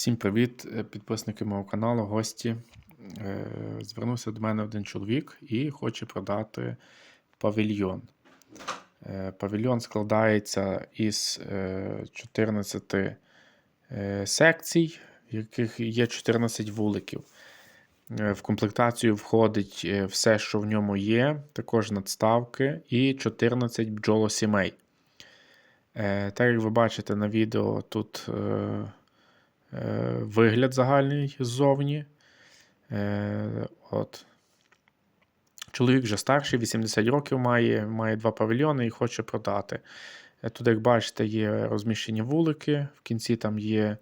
Всім привіт, е, підписники мого каналу, гості. Е, Звернувся до мене один чоловік і хоче продати павільйон. Е, Павільйон складається із е, 14 е, секцій, в яких є 14 вуликів. В комплектацію входить все, що в ньому є, також надставки і 14 бджолосімей. Так як ви бачите на відео, тут вигляд загальний ззовні. Е, От. Чоловік вже старший, 80 років має, має два павільйони і хоче продати. Е, Тут, як бачите, є розміщені вулики, в кінці там є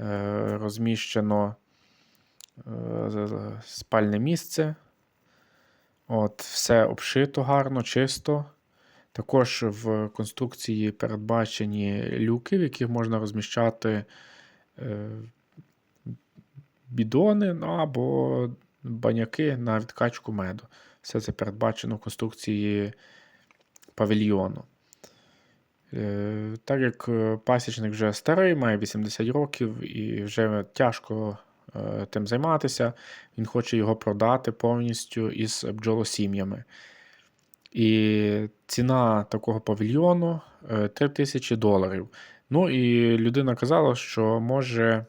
е, розміщено е, спальне місце. От, Все обшито гарно, чисто. Також в конструкції передбачені люки, в яких можна розміщати е, бідони ну, або баняки на відкачку меду. Все це передбачено в конструкції павільйону. Е, Так як е, пасічник вже старий, має 80 років і вже тяжко е, тим займатися, він хоче його продати повністю із бджолосім'ями. І ціна такого павільйону е, 3 тисячі доларів. Ну і людина казала, що може,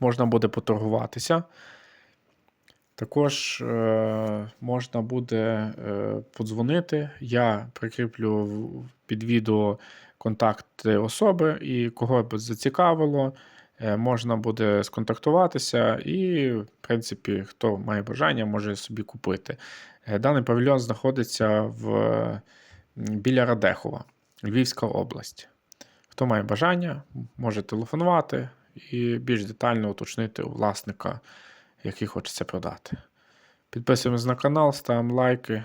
можна буде поторгуватися. Також е, можна буде е, подзвонити. Я прикріплю під відео контакти особи, і кого б зацікавило, е, можна буде сконтактуватися, і, в принципі, хто має бажання, може собі купити. Е, Даний павільйон знаходиться в, біля Радехова, Львівська область. Хто має бажання, може телефонувати і більш детально уточнити у власника, який хочеться продати. Підписуємось на канал, ставимо лайки.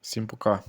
Всім пока.